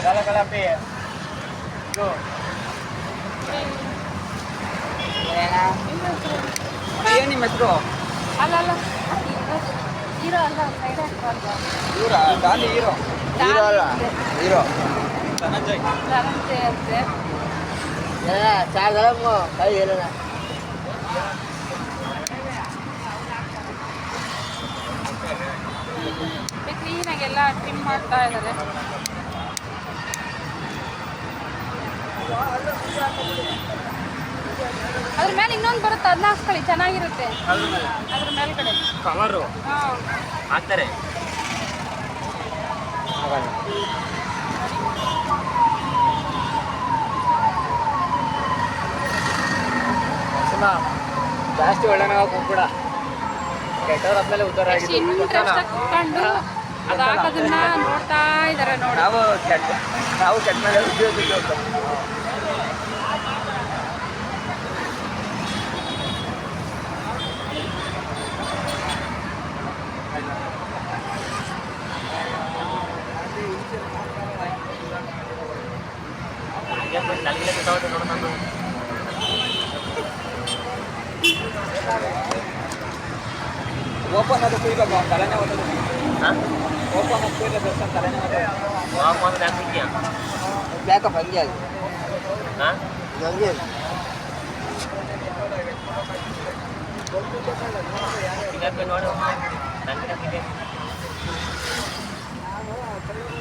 Agala kalapi. Go. ಏನು ನಿಮ್ಮ ಹೆಸರು ಅಲ್ಲ ಅಲ್ಲ ಹೀರೋ ಅಲ್ಲ ಸೈಡ್ ಹಾಕ್ಬಾರ್ದು ಇವರ ದಾಲಿ ಹೀರೋ ಹೀರೋ ಅಲ್ಲ ಹೀರೋ ಧನಂಜಯ್. ಧನಂಜಯ ಅಂತೆ ಚಾರ್ ಗರಂ ಕೈ ಹೇಳೋಣ ಕ್ಲೀನಾಗೆಲ್ಲ ಟ್ರಿಮ್ ಮಾಡ್ತಾ ಇದ್ದಾರೆ ಅದ್ರ ಮೇಲೆ ಇನ್ನೊಂದು ಬರುತ್ತೆ ಅದನ್ನ ಹಾಕ್ಸ್ಕೊಳ್ಳಿ ಚೆನ್ನಾಗಿರುತ್ತೆ. ಅದ್ರ ಮೇಲ್ಗಡೆ. ಕವರು? ಹಾಕ್ತಾರೆ ಜಾಸ್ತಿ ಒಳ್ಳೆನಾಗ ಹೋಗ್ಬಿಡ ಕೆಟ್ಟವ್ರ ಆದ್ಮೇಲೆ ಉದ್ದಾರ ಅದು ಹಾಕೋದನ್ನ ನೋಡ್ತಾ ಇದ್ದಾರೆ ನೋಡಿ. ನಾವು ಕೆಟ್ಟ ನಾವು ಕೆಟ್ಟ ಮೇಲೆ ಉದ್ಯೋಗ ಓಪನ್ ಅದು ಕುಯ್ಬೇಕು ಅವ್ನ್ ತಲೆನೇ ಓದೋದು ಓಪನ್ ಅದು ಕುಯ್ದ ದರ್ಶನ ತಲೆನೇ ಓದೋದು ಬ್ಯಾಕಪ್ ಹಂಗೆ ಅದು ಹಂಗೆ ಅದು.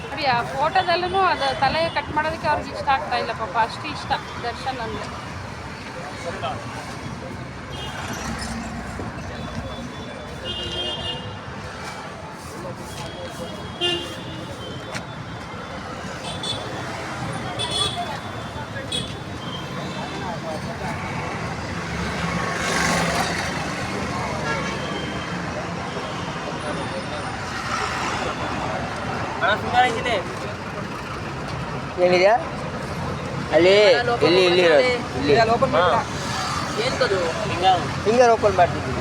ನೋಡಿ ಆ ಫೋಟೋದಲ್ಲೂ ಅದು ತಲೆ ಕಟ್ ಮಾಡೋದಕ್ಕೆ ಅವ್ರಿಗೆ ಇಷ್ಟ ಆಗ್ತಾ ಇಲ್ಲ ಪಾಪ ಅಷ್ಟು ಇಷ್ಟ ದರ್ಶನ್ ಅಂದರೆ. ಏನಿದೆ ಅಲ್ಲಿ ಇಲ್ಲಿ ಇಲ್ಲಿ ಇರೋದು ಇಲ್ಲಿ ಓಪನ್ ಮಾಡ್ಬಿಡ ಫಿಂಗರ್ ಓಪನ್ ಮಾಡ್ತಿದ್ವಿ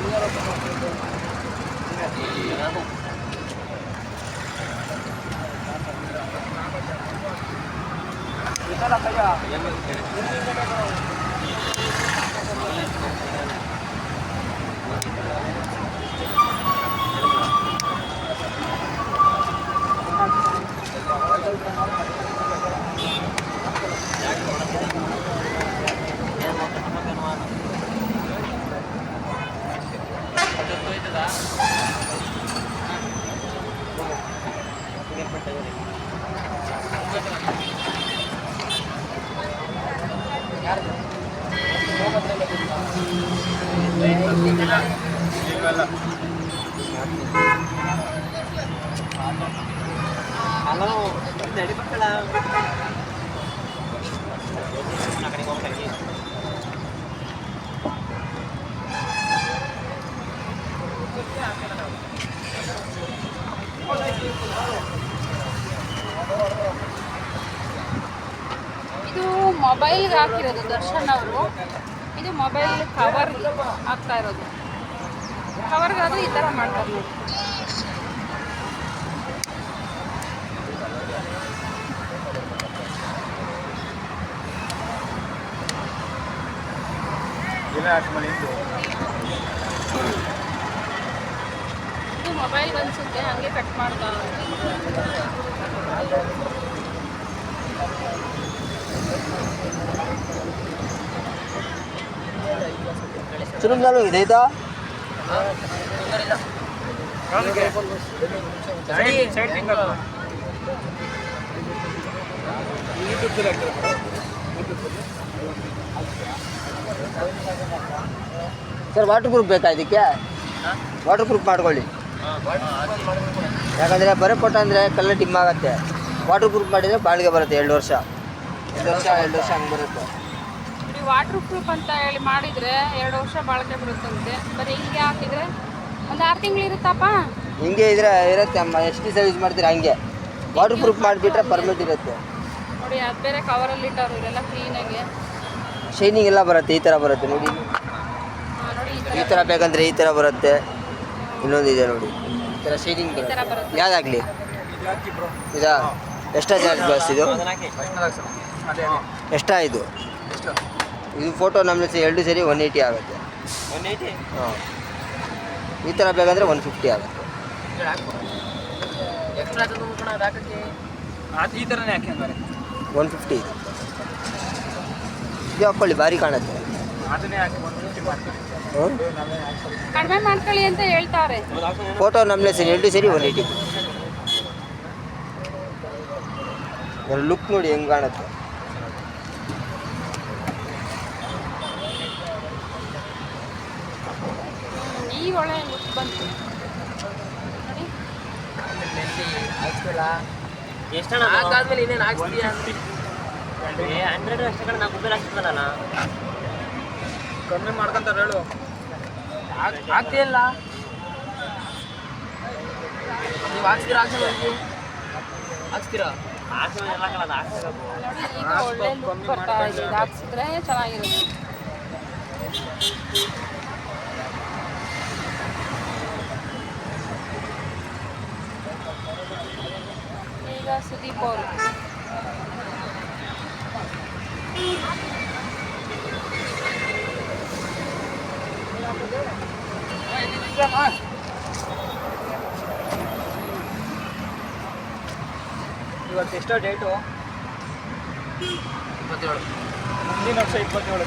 ಇದು ಮೊಬೈಲ್ಗೆ ಹಾಕಿರೋದು ದರ್ಶನ್ ಅವರು. ಇದು ಮೊಬೈಲ್ ಕವರ್ ಹಾಕ್ತಾ ಇರೋದು. ಕವರ್ಗಾದ್ರೆ ಈ ಥರ ಮಾಡ್ತಾರೆ ನೋಡಿ ಇದು ಮೊಬೈಲ್ ಅನ್ಸುತ್ತೆ ಹಂಗೆ ಕಟ್ ಮಾಡ್ತಾ ಚುರುಮ್ದಾಲು ಇದೆ ಇದು side side finger sir waterproof ಬೇಕಾ ಇದಕ್ಕೆ? ವಾಟರ್ ಪ್ರೂಫ್ ಮಾಡ್ಕೊಳ್ಳಿ. ಯಾಕಂದರೆ ಬರೋ ಕೊಟ್ಟ ಅಂದರೆ ಕಲ್ಲ ಡಿಮ್ ಆಗುತ್ತೆ. ವಾಟರ್ ಪ್ರೂಫ್ ಮಾಡಿದರೆ ಬಾಳಿಗೆ ಬರುತ್ತೆ ಎರಡು ವರ್ಷ. ಎರಡು ವರ್ಷ ಎರಡು ವರ್ಷ ಹಂಗೆ ಬರುತ್ತೆ. ವಾಟರ್ ಪ್ರೂಫ್ ಅಂತ ಹೇಳಿ ಮಾಡಿದರೆ ಎರಡು ವರ್ಷ ಬಾಳಿಕೆ ಬರುತ್ತಂತೆ ಬರೀ ಹಿಂಗೆ ಹಾಕಿದರೆ ಒಂದು ಆರು ತಿಂಗಳು ಇರುತ್ತಪ್ಪ? ಹಿಂಗೆ ಇದ್ರೆ ಇರುತ್ತೆ ಅಮ್ಮ. ಎಷ್ಟು ದಿವಸ ಯೂಸ್ ಮಾಡ್ತೀರಾ ಹಂಗೆ? ವಾಟರ್ ಪ್ರೂಫ್ ಮಾಡಿಬಿಟ್ರೆ ಪರ್ಮಿಟ್ ಇರುತ್ತೆ. ನೋಡಿ ಅದು ಬೇರೆ ಕವರಲ್ಲಿ ಇಟ್ಟವ್ರು ಇವರೆಲ್ಲ ಕ್ಲೀನಾಗಿ ಶೈನಿಂಗ್ ಎಲ್ಲ ಬರುತ್ತೆ ಈ ಥರ ಬರುತ್ತೆ ನೋಡಿ. ನೋಡಿ ಈ ಥರ ಬೇಕಂದರೆ ಈ ಥರ ಬರುತ್ತೆ. ಇನ್ನೊಂದು ಇದೆ ನೋಡಿ. ಈ ಥರ ಶೈನಿಂಗ್ ಯಾವುದಾಗಲಿ ಬರುತ್ತೆ. ಇದಾ? ಎಷ್ಟಾ ಚಾರ್ಜ್ ಬಸ್ ಇದು? ಎಷ್ಟ ಇದು ಇದು ಫೋಟೋ ನಮ್ಮ ಎರಡು ಸರಿ ಒನ್ ಏಯ್ಟಿ ಆಗುತ್ತೆ. ಹಾಂ. ಈ ಥರ ಬೇಕಂದರೆ ಒನ್ ಫಿಫ್ಟಿ ಆಗುತ್ತೆ. ಒನ್ ಫಿಫ್ಟಿ ಇದು ಇದು ಹಾಕ್ಕೊಳ್ಳಿ ಭಾರಿ ಕಾಣುತ್ತೆ. ಕಡಿಮೆ ಮಾಡ್ಕೊಳ್ಳಿ ಅಂತ ಹೇಳ್ತಾರೆ. ಫೋಟೋ ನಮ್ಮ ಸೇರಿ ಎರಡು ಸೇರಿ ಒನ್ ಏಯ್ಟಿ. ಲುಕ್ ನೋಡಿ ಹೆಂಗೆ ಕಾಣುತ್ತೆ. ಈ ಒಳ್ಳೆ ಲುಕ್ ಬಂತು. ಎಷ್ಟಣ್ಣ ಹಾಕಾದ್ಮೇಲೆ ಇನ್ನೇನು ಹಾಕ್ಸ್ತೀಯ ಹಂಡ್ರೆಡ್ ಅಷ್ಟೇ ಕಡೆ ನಾವು ಮೊಬೈಲ್ ಹಾಕ್ತಿದ್ದಲ್ಲ ಕಮ್ಮಿ ಮಾಡ್ಕೊಂತಾರೆ ಹೇಳು. ಆಗ್ತಿಲ್ಲ ನೀವು ಹಾಕ್ಸ್ತೀರಾ ಹಾಕ್ಸಲ್ಲ ಇದು. ಹಾಕ್ಸಿದ್ರೆ ಚೆನ್ನಾಗಿರುತ್ತೆ. ಈಗ ಸುದೀಪ್ ಅವರು. ಇವತ್ತು ಎಷ್ಟೋ ಡೇಟು ಇಪ್ಪತ್ತೇಳು ಮುಂದಿನ ವರ್ಷ ಇಪ್ಪತ್ತೇಳು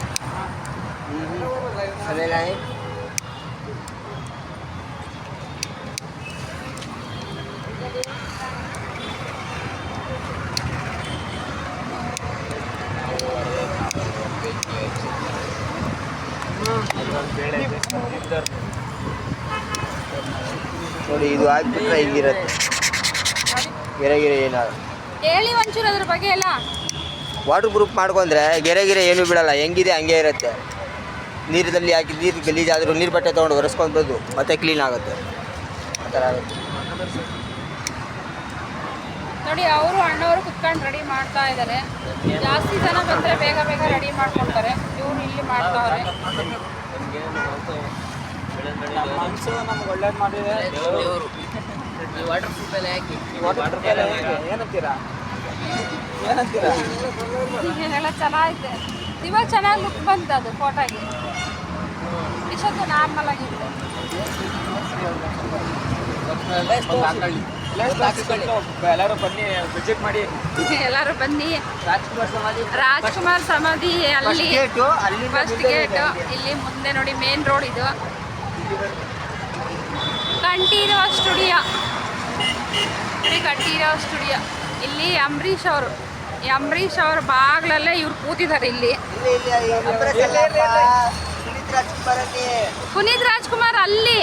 kanila eh. ನೋಡಿ ಇದು ಹಾಕ್ಬಿಟ್ರೆ ಹಿಂಗಿರತ್ತೆ. ಗೆರೆಗಿರೆ ಏನಾದ್ರು. ಹೇಳಿ ಒಂಚೂರು ಅದ್ರ ಬಗ್ಗೆ ಎಲ್ಲ. ವಾಟರ್ ಪ್ರೂಫ್ ಮಾಡ್ಕೊಂಡ್ರೆ ಗೆರೆ ಏನು ಬಿಡಲ್ಲ ಹೆಂಗಿದೆ ಹಂಗೆ ಇರುತ್ತೆ. ನೀರಿನಲ್ಲಿ ಹಾಕಿ ನೀರು ಗಲೀಜಾದರೂ ನೀರು ಬಟ್ಟೆ ತೊಗೊಂಡು ಒರೆಸ್ಕೊಂಡು ಮತ್ತೆ ಕ್ಲೀನ್ ಆಗುತ್ತೆ. ಆ ಥರ ಆಗುತ್ತೆ. ನೋಡಿ ಅವರು ಅಣ್ಣವರು ಕುತ್ಕೊಂಡು ರೆಡಿ ಮಾಡ್ತಾ ಇದ್ದಾರೆ. ಜಾಸ್ತಿ ಜನ ಬಂದರೆ ಬೇಗ ಬೇಗ ರೆಡಿ ಮಾಡ್ಕೊಳ್ತಾರೆ. ಇವ್ರು ಇಲ್ಲಿ ಮಾಡ್ತಾವ್ರೆ. ನಮ್ಮ ಮನಸ್ಸು ನಮ್ಗೆ ಒಳ್ಳೇದು ಮಾಡಿದೆ ಈ ವಾಟರ್ ಪ್ರೂಫ್ ಎಲ್ಲ ಹಾಕಿ ವಾಟರ್ ಏನಂತೀರಾ ಏನಂತೀರಾ ಎಲ್ಲ ಚೆನ್ನಾಗಿದೆ. ಇವಾಗ ಚೆನ್ನಾಗಿ ಲುಕ್ ಬಂತು ಅದು ಫೋಟೋಗೆ ಇಷ್ಟೊತ್ತು ನಾರ್ಮಲ್ ಆಗಿತ್ತು. ಎಲ್ಲರೂ ಬನ್ನಿ. ಮಾಡಿ ಎಲ್ಲರೂ ಬನ್ನಿ ರಾಜ್ಕುಮಾರ್ ಸಮಾಧಿ ರಾಜ್ಕುಮಾರ್ ಸಮಾಧಿ ಅಲ್ಲಿ ಫಸ್ಟ್ ಗೇಟ್ ಇಲ್ಲಿ ಮುಂದೆ ನೋಡಿ ಮೇನ್ ರೋಡ್ ಇದು. ಕಂಠೀರವ ಸ್ಟುಡಿಯೋ. ಕಂಠೀರವ ಸ್ಟುಡಿಯೋ. ಇಲ್ಲಿ ಅಂಬರೀಷ್ ಅವರು. ಅಂಬರೀಶ್ ಅವ್ರ ಬಾಗ್ಲಲ್ಲೇ ಇವ್ರು ಕೂತಿದ್ದಾರೆ ಇಲ್ಲಿ. ಪುನೀತ್ ರಾಜ್ಕುಮಾರ್ ಅಲ್ಲಿ.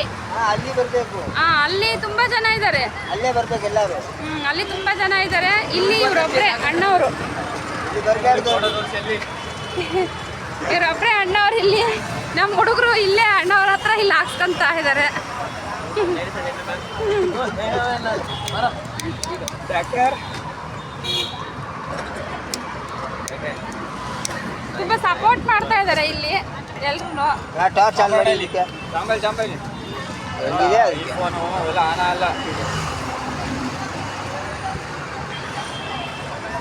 ಅಲ್ಲಿ ಬರಬೇಕು. ಆ, ಅಲ್ಲಿ ತುಂಬಾ ಜನ ಇದ್ದಾರೆ ಅಲ್ಲೇ ಬರ್ಬೇಕು ಎಲ್ಲರೂ. ಹ್ಮ್, ಅಲ್ಲಿ ತುಂಬಾ ಜನ ಇದ್ದಾರೆ ಇಲ್ಲಿ ಇವ್ರೊಬ್ರೆ ಅಣ್ಣವರು. ಇವ್ರೊಬ್ರೆ ಅಣ್ಣವ್ರು ಇಲ್ಲಿ. ನಮ್ಮ ಹುಡುಗರು ಇಲ್ಲೇ ಅಣ್ಣವ್ರ ಹತ್ರ ಇಲ್ಲಿ ಹಾಕ್ಸ್ಕೊಂತ ಇದ್ದಾರೆ ಟ್ರ್ಯಾಕ್ಟರ್ ತುಂಬಾ ಸಪೋರ್ಟ್ ಮಾಡ್ತಾ ಇದ್ದಾರೆ ಇಲ್ಲಿ ಎಲ್ರು ಟಾರ್ಚ್ ಆನ್ ಮಾಡಿ ಇದಕ್ಕೆ ಜಾಂಬೈಲ್ ಜಾಂಬೈಲ್ ಹೆಂಗಿದೆ ಅದಕ್ಕೆ? ಫೋನು ಅವೆಲ್ಲ ಆನ ಅಲ್ಲ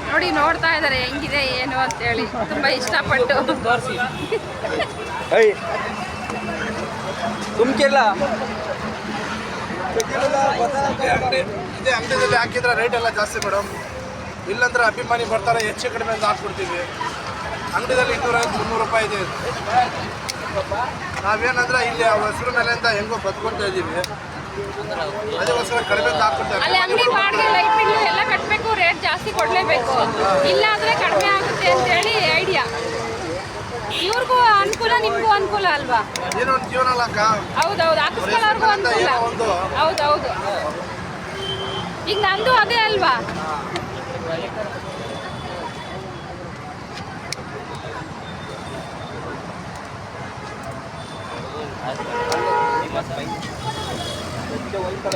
ನೋಡಿ ನೋಡ್ತಾ ಇದ್ದಾರೆ ಹೆಂಗಿದೆ ಏನು ಅಂತ ಹೇಳಿ ತುಂಬಾ ಇಷ್ಟಪಟ್ಟು. ತುಮ್ಕಿಲ್ಲ ಇದೇ ಅಂಗಡಿಯಲ್ಲಿ ಹಾಕಿದ್ರೆ ರೇಟ್ ಎಲ್ಲ ಜಾಸ್ತಿ ಮೇಡಮ್. ಇಲ್ಲಂದ್ರೆ ಅಭಿಮಾನಿ ಬರ್ತಾರೆ ಹೆಚ್ಚು ಕಡಿಮೆ ಅಂತ ಹಾಕ್ಬಿಡ್ತೀವಿ. ಅಂಗಡಿದಲ್ಲಿ ಇನ್ನೂರ ಮುನ್ನೂರು ರೂಪಾಯಿ ಇದೆ. ನಾವೇನಂದ್ರೆ ಇಲ್ಲಿ ಹೆಸರು ಮೇಲೆ ಅಂತ ಹೆಂಗೋ ಬದ್ಕೊಳ್ತಾ ಇದ್ದೀವಿ. ಅದಕ್ಕೋಸ್ಕರ ಕಡಿಮೆ ಅಂತ ಹಾಕ್ಬಿಡ್ತಾರೆ ಅಲ್ಲಿ ಅಂಗಡಿ ಬಾಡಿಗೆ ಲೈಟ್ ಬಿಲ್ ಎಲ್ಲ ಕಟ್ಟಬೇಕು ರೇಟ್ ಜಾಸ್ತಿ ಕೊಡಲೇಬೇಕು. ಇಲ್ಲ ಅಂದ್ರೆ ಕಡಿಮೆ ಆಗುತ್ತೆ ಅಂತೇಳಿ ಐಡಿಯಾ ಇವ್ರಿಗೂ ಅನುಕೂಲ ನಿಮ್ಗೂ ಅನುಕೂಲ ಅಲ್ವಾ? ಏನೋ ಒಂದು ಜೀವನ ಅಲ್ಲ ಅಕ್ಕ. ಹೌದೌದು ಹಾಕಿಸ್ಕೊಳ್ಳೋರ್ಗೂ ಅನುಕೂಲ. ಏನೋ ಒಂದು. ಹೌದೌದು. ಈಗ ನಂದು ಅದೇ ಅಲ್ವಾ?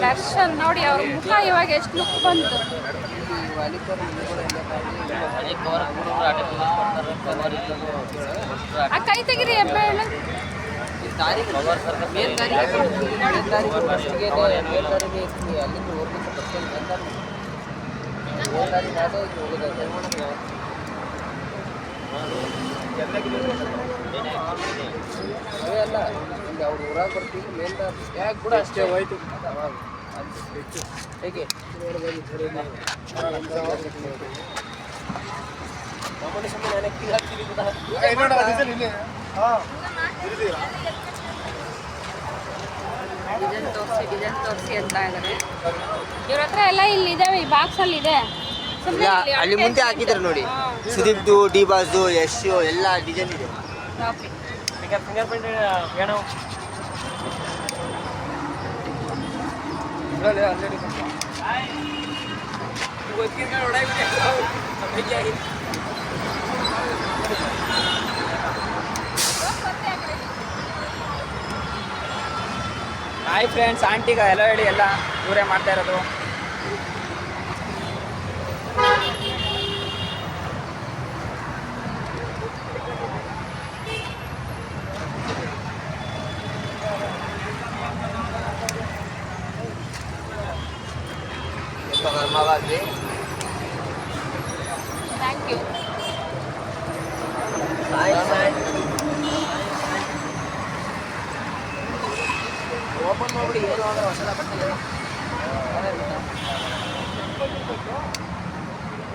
ದರ್ಶನ್ ನೋಡಿ ಅವ್ರ ಮುಖ ಇವಾಗ ಎಷ್ಟು ಲುಕ್ ಬಂತು. ಆ ಕೈ ತೆಗಿರಿ ಎಬ್ಬ ಹೇಳು ದಾರಿ ಅಲ್ಲ ಅವ್ರು ಊರಾಗ ಬರ್ತೀವಿ ಯಾಕೆ ಕೂಡ ಅಷ್ಟೇ ಹೋಯ್ತು ಹೇಗೆ ಸುಮ್ಮನೆ ಡಿಸೈನ್ ತೋರಿಸಿ ಡಿಸೈನ್ ತೋರಿಸಿ ಅಂತ ಇದ್ದಾರೆ ಇವ್ರ ಹತ್ರ ಎಲ್ಲ ಇಲ್ಲಿ ಇದಾವೆ ಈ ಬಾಕ್ಸ್ ಅಲ್ಲಿ ಇದೆ. ಅಲ್ಲಿ ಮುಂದೆ ಹಾಕಿದ್ದಾರೆ ನೋಡಿ. ಸುದೀಪ್ದು ಡಿ ಬಾಸ್ದು ಯಶ್ ಎಲ್ಲ ಡಿಸೈನ್ ಇದೆ. ಫಿಂಗರ್ ಪ್ರಿಂಟ್ ಏನೋ ಹಾಯ್ ಫ್ರೆಂಡ್ಸ್ ಆಂಟಿಗ ಎಲ್ಲ ಹೇಳಿ ಎಲ್ಲ ಇವರೇ ಮಾಡ್ತಾ ಇರೋದು. ಓಪನ್ ಮಾಡ್ಬಿಡಿ ಏನು ಹೊಸದ ಬರ್ತದೆ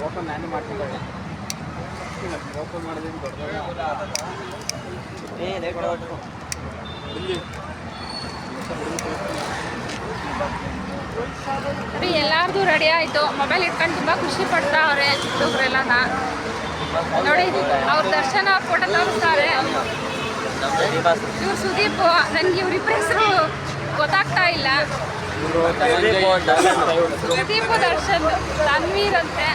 ಓಪನ್ ನಾನು ಮಾಡ್ತೀನಿ ಓಪನ್ ದೊಡ್ಡದಾಗ ಏ ಇಲ್ಲಿ ನೋಡಿ ಎಲ್ಲಾರ್ದು ರೆಡಿ ಆಯಿತು. ಮೊಬೈಲ್ ಇಟ್ಕೊಂಡು ತುಂಬಾ ಖುಷಿ ಪಡ್ತಾ ಅವ್ರೆ ಹುಡುಗರೆಲ್ಲನ ನೋಡಿ, ಅವ್ರ ದರ್ಶನ ಫೋಟೋ ತೋರಿಸ್ತಾರೆ. ಇವ್ರು ಸುದೀಪ್ ನನ್ಗೆ ಇವ್ರಿಬ್ರ ಹೆಸರು ಗೊತ್ತಾಗ್ತಾ ಇಲ್ಲ. ಸುದೀಪ್ ದರ್ಶನ್ ತನ್ವೀರ್ ಅಂತೆ.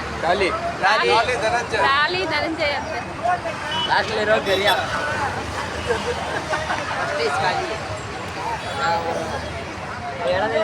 ರಾಲಿ ಧನಂಜಯ ಅಂತೆ. ಹೇಳದೆ